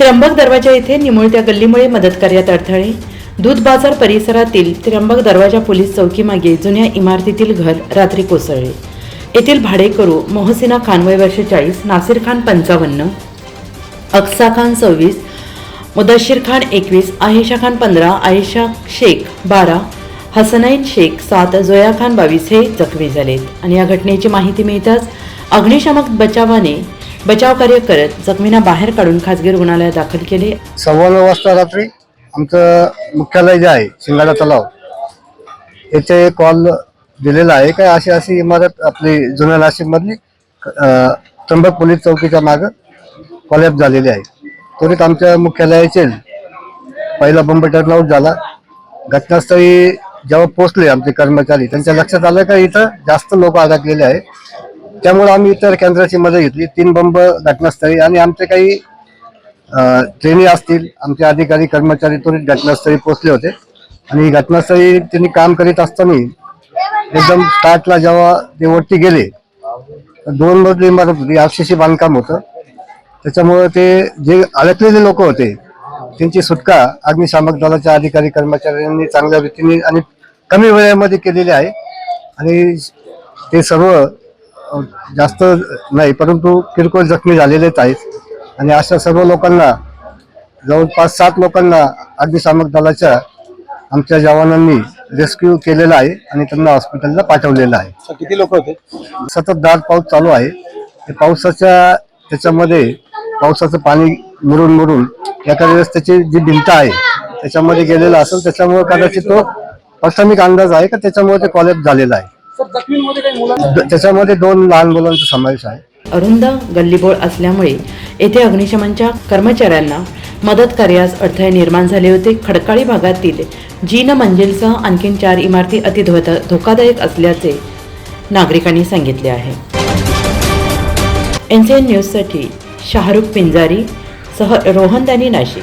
त्र्यंबक दरवाजा येथे निमुळत्या गल्लीमुळे मदत कार्यात अडथळे. दूध बाजार परिसरातील त्र्यंबक दरवाजा पोलीस चौकीमागे जुन्या इमारतीतील घर रात्री कोसळले. येथील भाडेकरू मोहसिना खान वय वर्ष चाळीस नासिर खान पंचावन्न अक्सा खान सव्वीस मुदशीर खान एकवीस आयशा खान पंधरा आयशा शेख बारा हसनैन शेख सात जोया खान बावीस हे जखमी झालेत. आणि या घटनेची माहिती मिळताच अग्निशामक बचावाने बचाव कार्य करत जखमींना बाहेर काढून खासगी रुग्णालयात दाखल केले. सव्वा नऊ वाजता रात्री आमचं मुख्यालय जे आहे शिंगाडा तलाव येथे कॉल दिलेला आहे. काय अशी अशी इमारत आपली जुन्या नाशिकमधली त्र्यंबक पोलीस चौकीच्या मागं कॉलॅप झालेली आहे. त्वरित आमच्या मुख्यालयाचे पहिला बंब टर्नआउट झाला. घटनास्थळी जेव्हा पोहोचले आमचे कर्मचारी त्यांच्या लक्षात आलं का इथं जास्त लोक अडकलेले आहे त्यामुळे आम्ही इतर केंद्राची मदत घेतली. तीन बंब घटनास्थळी आणि आमचे काही ट्रेनी असतील आमचे अधिकारी कर्मचारी त्वरित घटनास्थळी पोहोचले होते. आणि घटनास्थळी त्यांनी काम करीत असताना एकदम स्टार्टला जेव्हा ते वरती गेले दोन मजली इमारत होती आरसीसी बांधकाम होतं. त्याच्यामुळे ते जे अडकलेले लोक होते त्यांची सुटका अग्निशामक दलाच्या अधिकारी कर्मचाऱ्यांनी चांगल्या रीतीने आणि कमी वेळेमध्ये केलेली आहे. आणि ते सर्व जास्त नाही परंतु किरकोळ जखमी झालेलेच आहेत. आणि अशा सर्व लोकांना जवळपास सात लोकांना अग्निशामक दलाच्या आमच्या जवानांनी रेस्क्यू केलेला आहे आणि त्यांना हॉस्पिटलला पाठवलेलं आहे. किती लोक होते? सतत दाट पाऊस चालू आहे. पावसाच्या त्याच्यामध्ये पावसाचं पाणी मुरून मुरून एका वेळेस त्याची जी भिंत आहे त्याच्यामध्ये गेलेला असेल त्याच्यामुळे कदाचित तो प्राथमिक अंदाज आहे का त्याच्यामुळे ते कॉलेज झालेलं आहे. त्याच्यामध्ये दोन लहान मुलांचा समावेश आहे. अरुंद गल्लीबोळ असल्यामुळे येथे अग्निशमनच्या कर्मचाऱ्यांना मदत कार्यास अडथळे निर्माण झाले होते. खडकाळी भागातील जीन मंजिलसह आणखीन चार इमारती अति धोकादायक असल्याचे नागरिकांनी सांगितले आहे. एन सी एन न्यूजसाठी शाहरुख पिंजारी सह रोहन दानी नाशिक.